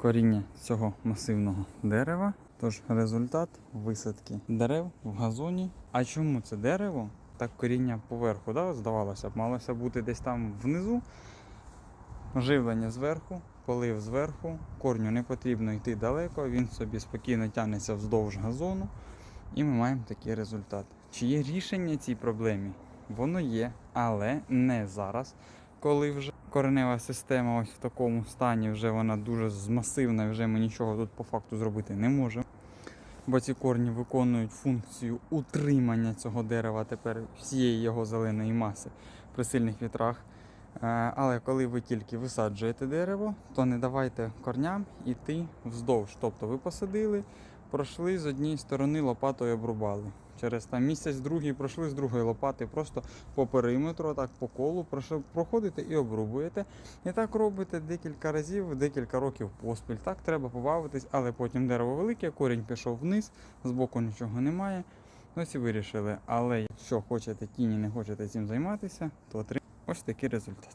коріння цього масивного дерева. Тож результат висадки дерев в газоні. А чому це дерево? Так коріння поверху, да, здавалося б, малося бути десь там внизу. Живлення зверху, полив зверху, корню не потрібно йти далеко, він собі спокійно тягнеться вздовж газону, і ми маємо такий результат. Чи є рішення цій проблемі? Воно є, але не зараз, коли вже коренева система ось в такому стані, вже вона дуже змасивна, і вже ми нічого тут по факту зробити не можемо. Бо ці корні виконують функцію утримання цього дерева тепер всієї його зеленої маси при сильних вітрах. Е, Але коли ви тільки висаджуєте дерево, то не давайте корням йти вздовж. Тобто ви посадили, пройшли з однієї сторони лопатою обрубали. Через там місяць другий пройшли з другої лопати, просто по периметру, так по колу проходите і обрубуєте. І так робите декілька разів, декілька років поспіль. Так треба побавитись, але потім дерево велике, корінь пішов вниз, збоку нічого немає. Ось і вирішили. Але якщо хочете тіні, не хочете цим займатися, то отримаєте ось такий результат.